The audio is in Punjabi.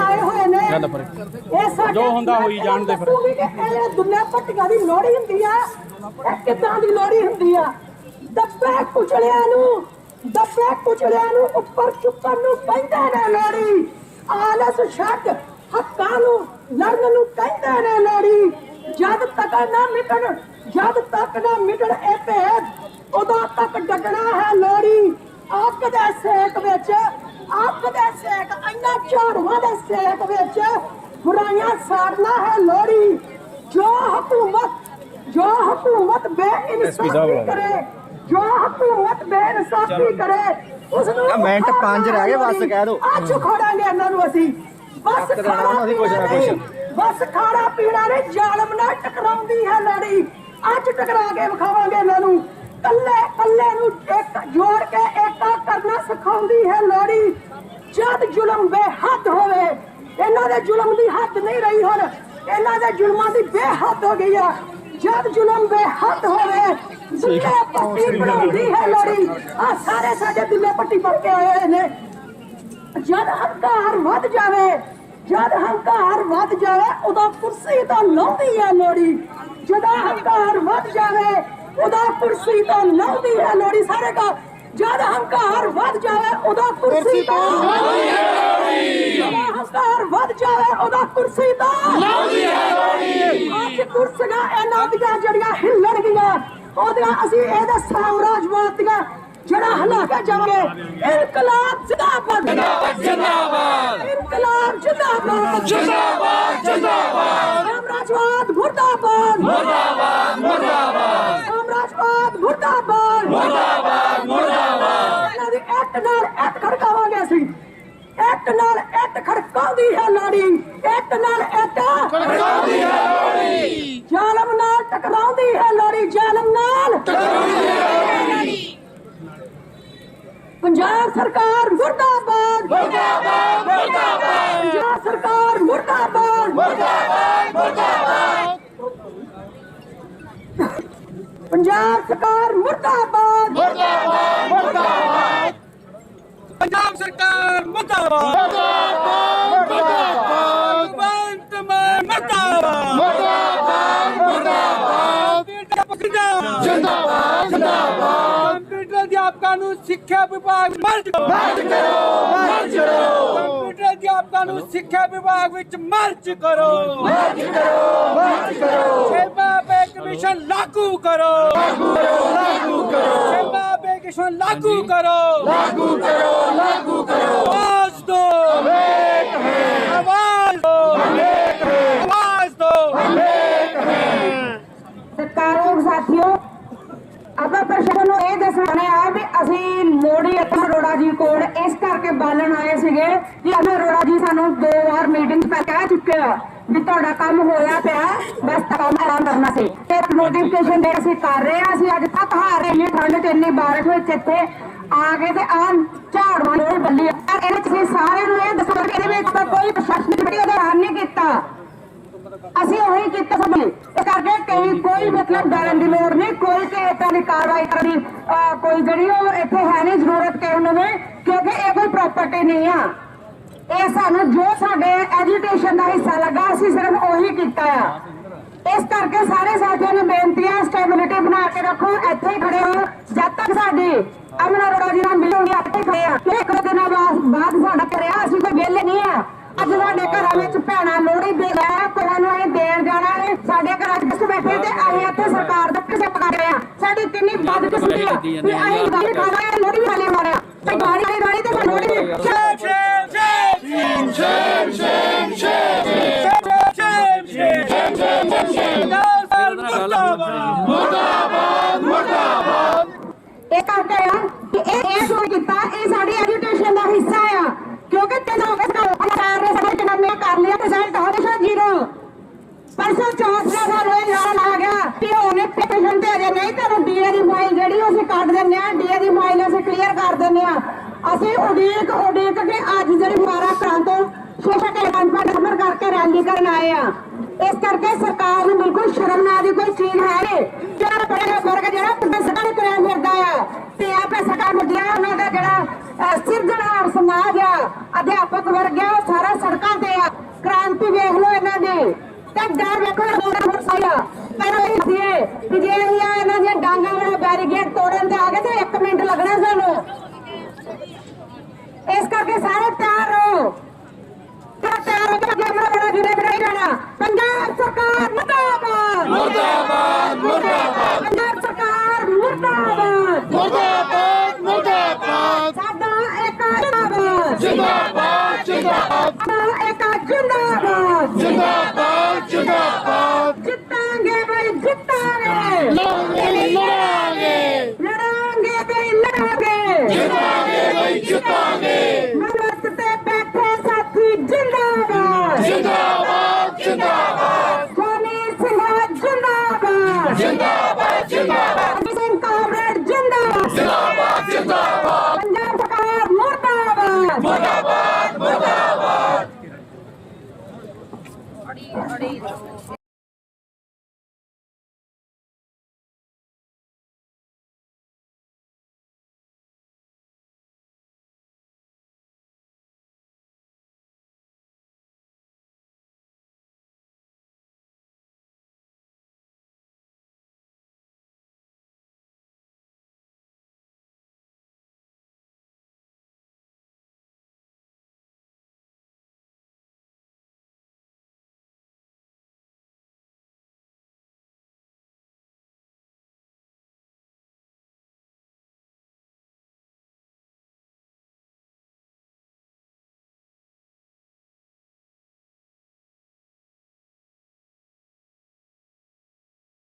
ਆਏ ਹੋਏ ਨੇ। ਗੱਲ ਪਰ ਇਹ ਸਾਡੇ ਜੋ ਹੁੰਦਾ ਹੋਈ ਜਾਣਦੇ ਫਿਰ। ਦੱਸੂਗੀ ਕਿ ਇਹ ਦੁਨੀਆ ਪੱਟੀਆਂ ਦੀ ਲੋੜੀ ਹੁੰਦੀ ਆ ਇਹ ਕਿੱਦਾਂ ਦੀ ਲੋੜੀ ਹੁੰਦੀ ਆ? ਦੱਬੇ ਕੁਚਲਿਆਂ ਨੂੰ ਦੱਬੇ ਕੁਚਲਿਆਂ ਨੂੰ ਉੱਪਰ ਚੁੱਕਣ ਨੂੰ ਕਹਿੰਦੇ ਨੇ ਲੋੜੀ ਆਲਸ ਛੱਡ ਹੱਕਾਂ ਨੂੰ ਲੜਨ ਨੂੰ ਕਹਿੰਦੇ ਨੇ ਲੋੜੀ ਜਦ ਤੱਕ ਨਾ ਮਿਟਣ ਜਦ ਤੱਕ ਨਾ ਮਿਟਣ ਇਹ ਭੇਦ ਉਦੋਂ ਤੱਕ ਡਟਣਾ ਹੈ ਲੋੜੀ ਅੱਗ ਦੇ ਸੇਕ ਵਿੱਚ ਅੱਗ ਦੇ ਸੇਕ ਇੰਨਾ ਝਾੜੂਆਂ ਦੇ ਸੇਕ ਵਿੱਚ ਬੁਰਾਈਆਂ ਸਾੜਨਾ ਹੈ ਲੋੜੀ ਜੋ ਹਕੂਮਤ ਜੋ ਹਕੂਮਤ ਬੇਇਨਸਾਫੀ ਕਰੇ ਜੋ ਹਕੂਮਤ ਬੇਇਨਸਾਫੀ ਕਰੇ ਉਸ ਨੂੰ ਮਿੰਟ ਪੰਜ ਰਹਿ ਗਏ, ਬਸ ਕਹਿ ਦਿਓ। ਅੱਜ ਖੋੜਾਂਗੇ ਇਹਨਾਂ ਨੂੰ ਅਸੀਂ। ਬਸ ਖਾਣਾ ਦੀ ਨਾ। ਬਸ ਖਾਣਾ ਪੀਣਾ ਨੇ ਜ਼ਾਲਮ ਨਾਲ ਟਕਰਾਉਂਦੀ ਹੈ ਲੜੀ ਅੱਜ ਟਕਰਾ ਕੇ ਵਿਖਾਵਾਂਗੇ ਇਹਨਾਂ ਨੂੰ। ਕੱਲੇ ਕੱਲੇ ਨੂੰ ਇੱਕ ਜੋੜ ਕੇ ਏਕਾ ਕਰਨਾ ਸਿਖਾਉਂਦੀ ਹੈ ਲੋੜੀ ਜਦ ਜ਼ੁਲਮ ਬੇਹੱਦ ਹੋਵੇ ਇਹਨਾਂ ਦੇ ਜ਼ੁਲਮ ਦੀ ਹੱਦ ਨਹੀਂ ਰਹੀ ਹੁਣ। ਇਹਨਾਂ ਦੇ ਜ਼ੁਲਮਾਂ ਦੀ ਬੇਹੱਦ ਹੋ ਗਈ ਆ। ਜਦ ਜ਼ੁਲਮ ਬੇਹੱਦ ਹੋਵੇ ਦੁੱਲੇ ਪੱਟੀ ਬਣਾਉਂਦੀ ਹੈ ਲੋੜੀ ਆ ਸਾਰੇ ਸਾਡੇ ਦੁੱਲੇ ਪੱਟੀ ਬਣ ਕੇ ਆਏ ਨੇ। ਜਦ ਹੰਕਾਰ ਵੱਧ ਜਾਵੇ ਜਦ ਹੰਕਾਰ ਵੱਧ ਜਾਵੇ ਉਦੋਂ ਕੁਰਸੀ ਤੋਂ ਲਾਉਂਦੀ ਹੈ ਲੋੜੀ ਜਦੋਂ ਹੰਕਾਰ ਵੱਧ ਜਾਵੇ ਉਦੋਂ ਕੁਰਸੀ ਤੋਂ ਲਾਉਂਦੀ ਹੈ ਲੋੜੀ ਸਾਰੇ ਕਾ ਜਦ ਹੰਕਾਰ ਵੱਧ ਜਾਵੇ ਉਦੋਂ ਕੁਰਸੀ ਤੋਂ ਲਾਉਂਦੀ ਹੈ ਲੋੜੀ ਹੰਕਾਰ ਵੱਧ ਜਾਵੇ ਉਦੋਂ ਕੁਰਸੀ ਤੋਂ ਲਾਉਂਦੀ ਹੈ ਲੋੜੀ ਅੱਜ ਕੁਰਸੀਆਂ ਇਹਨਾਂ ਦੀਆਂ ਜਿਹੜੀਆਂ ਹਿੱਲਣਗੀਆਂ ਉਹਦੀਆਂ ਅਸੀਂ ਇਹਦੇ ਸਾਮਰਾਜਵਾਦ ਦੀਆਂ ਜਿਹੜਾ ਹਲਾ ਕੇ ਜਾਵਾਂਗੇ ਇਨਕਲਾਬ ਜਿੰਦਾਬਾਦ ਜਿੰਦਾਬਾਦ ਇਨਕਲਾਬ ਜਿੰਦਾਬਾਦ ਜਿੰਦਾਬਾਦ ਜਿੰਦਾਬਾਦ ਸਾਮਰਾਜਵਾਦ ਮੁਰਦਾਬਾਦ ਮੁਰਦਾਬਾਦ ਮੁਰਦਾਬਾਦ। ਮੁਰਦਾਬਾਦ ਮੁਰਦਾਬਾਦ। ਇਹਨਾਂ ਦੀ ਇੱਕ ਨਾਲ ਇੱਕ ਖੜਕਾਵਾਂਗੇ ਅਸੀਂ। ਇੱਕ ਨਾਲ ਇੱਕ ਖੜਕਾਉਂਦੀ ਹੈ ਲਾੜੀ। ਇੱਕ ਨਾਲ ਇੱਕ ਖੜਕਾਉਂਦੀ ਹੈ ਲਾੜੀ। ਜ਼ਾਲਮ ਨਾਲ ਟਕਰਾਉਂਦੀ ਹੈ ਲਾੜੀ। ਜ਼ਾਲਮ ਨਾਲ ਪੰਜਾਬ ਸਰਕਾਰ ਮੁਰਦਾਬਾਦ। ਮੁਰਦਾਬਾਦ ਮੁਰਦਾਬਾਦ। ਪੰਜਾਬ ਸਰਕਾਰ ਮੁਰਦਾਬਾਦ। ਮੁਰਦਾਬਾਦ ਮੁਰਦਾਬਾਦ। ਪੰਜਾਬ ਸਰਕਾਰ ਮੁਰਦਾਬਾਦ। ਮੁਰਦਾਬਾਦ। ਮੁਰਦਾਬਾਦ। ਪੰਜਾਬ ਸਰਕਾਰ ਮੁਰਦਾਬਾਦ। ਮੁਰਦਾਬਾਦ। ਭਗਵੰਤ ਮਾਨ ਮੁਰਦਾਬਾਦ। ਮੁਰਦਾਬਾਦ। ਮੁਰਦਾਬਾਦ। ਜਿੰਦਾਬਾਦ। ਜਿੰਦਾਬਾਦ। ਕੰਪਿਊਟਰ ਅਧਿਆਪਕਾਂ ਨੂੰ ਸਿੱਖਿਆ ਵਿਭਾਗ ਮਰਜ ਕਰੋ। ਮਰਜ ਕਰੋ। ਮਰਜ ਕਰੋ। ਕੰਪਿਊਟਰ ਅਧਿਆਪਕਾਂ ਨੂੰ ਸਿੱਖਿਆ ਵਿਭਾਗ ਵਿੱਚ ਮਰਜ ਕਰੋ। ਮਰਜ ਕਰੋ। ਮਰਜ ਕਰੋ। ਕਮਿਸ਼ਨ ਲਾਗੂ ਕਰੋ। ਲਾਗੂ ਕਰੋ। ਲਾਗੂ ਕਰੋ ਸੇਵਾ ਪੇ ਲਾਗੂ ਕਰੋ। ਲਾਗੂ ਕਰੋ ਲਾਗੂ ਕਰੋ। ਆਵਾਜ਼ ਦੋ। ਹਮੇਕ ਹੈ। ਆਵਾਜ਼ ਦੋ। ਹਮੇਕ ਹੈ। ਆਵਾਜ਼ ਦੋ। ਸਤਿਕਾਰਯੋਗ ਸਾਥੀਓ ਆਪਾਂ ਪ੍ਰਸ਼ਾਸਨ ਨੂੰ ਇਹ ਦੱਸਣਾ ਹੈ ਵੀ ਅਸੀਂ ਲੋੜੀ ਅਤੇ ਅਰੋੜਾ ਜੀ ਕੋਲ ਇਸ ਕਰਕੇ ਬਾਲਣ ਆਏ ਸੀਗੇ ਕਿ ਅਮਰ ਅਰੋੜਾ ਜੀ ਸਾਨੂੰ ਦੋ ਵਾਰ ਮੀਟਿੰਗ ਪੈ ਕਹਿ ਚੁੱਕੇ ਆ। ਵੀ ਤੁਹਾਡਾ ਕੰਮ ਹੋਇਆ ਪਿਆ, ਬਸ ਕੰਮ ਆਰਾਮ ਕਰਨਾ ਸੀ। ਤੇ ਨੋਟੀਫਿਕੇਸ਼ਨ ਦੇ ਅਸੀਂ ਕਰ ਰਹੇ ਆ ਅਸੀਂ ਅੱਜ ਤੱਕ ਹਾਰ ਰਹੇ ਹਾਂ, ਠੰਡ ਚ ਇੰਨੀ ਬਾਰਿਸ਼ ਵਿੱਚ ਇੱਥੇ ਆ ਗਏ ਤੇ ਆ ਝਾੜਵਾਂ ਲੋੜ ਬੱਲੀ। ਇਹਦੇ ਵਿੱਚ ਸਾਰਿਆਂ ਨੂੰ ਇਹ ਦੱਸੋ ਕਿ ਇਹਦੇ ਵਿੱਚ ਤਾਂ ਕੋਈ ਪ੍ਰਸ਼ਾਸਨਿਕ ਵੀਡੀਓ ਦਾ ਨਹੀਂ ਕੀਤਾ। ਅਸੀਂ ਉਹੀ ਕੀਤਾ ਸਭ ਨੇ ਇਸ ਕਰਕੇ ਕਈ, ਕੋਈ ਮਤਲਬ ਡਰਨ ਦੀ ਲੋੜ ਨਹੀਂ, ਕੋਈ ਕਿ ਇਦਾਂ ਦੀ ਕਾਰਵਾਈ ਕਰਨ ਦੀ ਕੋਈ ਜਿਹੜੀ ਉਹ ਇੱਥੇ ਹੈ ਨਹੀਂ ਜ਼ਰੂਰਤ ਕਿ ਉਹਨਾਂ ਨੇ ਕਿਉਂਕਿ ਇਹ ਕੋਈ ਪ੍ਰਾਪਰਟੀ ਨਹੀਂ ਆ। ਇਹ ਸਾਨੂੰ ਜੋ ਸਾਡੇ ਐਜੂਕੇਸ਼ਨ ਦਾ ਹਿੱਸਾ ਲੱਗਾ, ਅਸੀਂ ਸਿਰਫ ਉਹੀ ਕੀਤਾ ਆ। ਇਸ ਕਰਕੇ ਸਾਰੇ ਸਾਥੀਆਂ ਨੂੰ ਬੇਨਤੀ ਹੈ ਸਟੈਬਿਲਿਟੀ ਬਣਾ ਕੇ ਰੱਖੋ, ਇੱਥੇ ਖੜੇ ਹੋ। ਜਦ ਤੱਕ ਸਾਡੀ ਅਮਨ ਅਰੋੜਾ ਜੀ ਨਾਲ ਮਿਲੂਗੀ ਇੱਥੇ ਖੜੇ ਆ। ਇੱਕ ਦਿਨਾਂ ਬਾਅਦ ਸਾਡਾ ਕਰਿਆ, ਅਸੀਂ ਕੋਈ ਵਿਹਲੇ ਨਹੀਂ ਆ। ਅੱਜ ਸਾਡੇ ਘਰਾਂ ਵਿੱਚ ਭੈਣਾਂ ਲੋਹੜੀ ਦੇ ਲੈ ਕੋਹਾਂ ਇਹ ਦੇਣ ਜਾਣਾ ਹੈ। ਸਾਡੇ ਘਰਾਂ 'ਚ ਬੈਠੇ ਤੇ ਅਸੀਂ ਇੱਥੇ ਸਰਕਾਰ ਦਾ ਕਿਸੇ ਪਕਾ ਰਹੇ ਆ। ਸਾਡੀ ਕਿੰਨੀ ਬਦਕਿਸਮਤੀ ਆ। ਵੀ ਅਸੀਂ ਗਾੜੀ ਖਾ ਰਹੇ ਵਾਲੇ ਮਾਰਿਆ। ਤੇ ਗਾੜੀ ਵਾਲੀ ਗਾੜੀ ਤੇ Lohri Shame, shame, shame. Shame, shame, shame. Shame, shame, shame. ਮੁਰਦਾਬਾਦ ਮੁਰਦਾਬਾਦ ਮੁਰਦਾਬਾਦ ਇਹ ਕਰਦੇ ਆ ਕਿ ਇਹ ਇਹ ਸ਼ੋਅ ਕੀਤਾ ਇਹ ਸਾਡੀ ਐਜੂਕੇਸ਼ਨ ਦਾ ਹਿੱਸਾ ਆ ਕਿਉਂਕਿ ਤੇ ਲੋਕ ਸਰਕਾਰ ਨੇ ਸਾਡੇ ਜਨਮ ਨੇ ਕਰ ਲਿਆ ਰਿਜ਼ਲਟ ਹਮੇਸ਼ਾ ਜ਼ੀਰੋ ਪਰਸੋਂ ਚੌਥ ਦਾ ਸਾਨੂੰ ਇਹ ਨਾਲ ਆ ਗਿਆ ਕਿ ਉਹਨੇ ਪੇਸ਼ੈਂਟ ਤੇ ਅਜੇ ਨਹੀਂ ਤੁਹਾਨੂੰ ਡੀਏ ਦੀ ਫਾਈਲ ਜਿਹੜੀ ਉਹ ਅਸੀਂ ਕੱਢ ਦਿੰਦੇ ਆ ਡੀਏ ਦੀ ਫਾਈਲ ਅਸੀਂ ਕਲੀਅਰ ਕਰ ਦਿੰਦੇ ਆ ਅਸੀਂ ਉਡੀਕ ਉਡੀਕ ਕੇ ਅੱਜ ਜਿਹੜੀ 12 ਅਪ੍ਰੈਲ ਸੋਸ਼ਲ ਕਨਫਰੰਸ ਅਮਰ ਕਰਕੇ ਰੈਲੀ ਕਰਨ ਆਏ ਆ। ਇਸ ਕਰਕੇ ਸਰਕਾਰ ਨੂੰ ਬਿਲਕੁਲ ਸ਼ਰਮ ਨਾ ਦੀ ਕੋਈ ਚੀਜ਼ ਹੈ ਨਹੀਂ। ਜਿਹੜਾ ਬੜੇ ਵਰਗ ਜਿਹੜਾ ਪੈਸਾ ਨਹੀਂ ਕਰਿਆ ਫਿਰਦਾ ਆ। ਤੇ ਆ ਪੈਸਾ ਕਾ ਮੁੱਦਿਆ ਉਹਨਾਂ ਦਾ ਜਿਹੜਾ ਸਿਰਜਣਹਾਰ ਸਮਾਜ ਆ, ਅਧਿਆਪਕ ਵਰਗ ਆ, ਉਹ ਸਾਰਾ ਸੜਕਾਂ ਤੇ ਤਾਂ ਡਰ ਵੇਖੋ ਰੋਣਾ ਫਰਸਾਇਆ ਪਰ ਇਹ ਸੀ ਕਿ ਜੇ ਅਸੀਂ ਆ ਇਹਨਾਂ ਦੀਆਂ ਡਾਂਗਾਂ ਵਾਲਾ ਬੈਰੀਗੇਡ ਤੋੜਨ ਤੇ ਆ ਗਏ ਤੇ 1 ਮਿੰਟ ਲੱਗਣਾ ਸਾਨੂੰ ਇਸ ਕਰਕੇ ਸਾਰੇ ਤਿਆਰ ਰਹੋ। ਤਿਆਰ ਹੋ ਕੇ ਅੱਗੇ ਆਪਣਾ ਬੜਾ ਜੁੜੇ ਰਹਿਣਾ ਪੰਜਾਬ ਸਰਕਾਰ ਮੁਰਦਾਬਾਦ। ਮੁਰਦਾਬਾਦ ਮੁਰਦਾਬਾਦ। ਪੰਜਾਬ ਸਰਕਾਰ ਮੁਰਦਾਬਾਦ। ਮੁਰਦਾਬਾਦ ਮੁਰਦਾਬਾਦ। ਸਾਡਾ ਇੱਕ ਜਿੰਦਾਬਾਦ। ਜਿੰਦਾਬਾਦ ਜਿੰਦਾਬਾਦ। ਸਾਡਾ ਇੱਕ ਜਿੰਦਾਬਾਦ। ਜਿੰਦਾਬਾਦ ਜਿੰਦਾਬਾਦ। ਜਿੱਤਾਂਗੇ ਬਈ ਜਿੱਤਾਂਗੇ। ਲੜਾਂਗੇ ਲੜਾਂਗੇ। ਲੜਾਂਗੇ ਬਈ ਲੜਾਂਗੇ। ਜਿੱਤਾਂਗੇ ਮਨਵਤ ਤੇ ਬੈਠੇ ਸਾਥੀ ਜਿੰਦਾਬਾਦ। ਜਿੰਦਾਬਾਦ ਜਿੰਦਾਬਾਦ। ਸੋਨੀ ਸਿੰਘਾ ਜਿੰਦਾਬਾਦ। ਜਿੰਦਾਬਾਦ ਜਿੰਦਾਬਾਦ। ਸਿੰਘ ਕਾਮਰੇਡ ਜਿੰਦਾਬਾਦ। ਜਿੰਦਾਬਾਦ ਜਿੰਦਾਬਾਦ। ਪੰਜਾਬ ਸਰਕਾਰ ਮੁਰਦਾਬਾਦ। ਮੁਰਦਾਬਾਦ ਮੁਰਦਾਬਾਦ।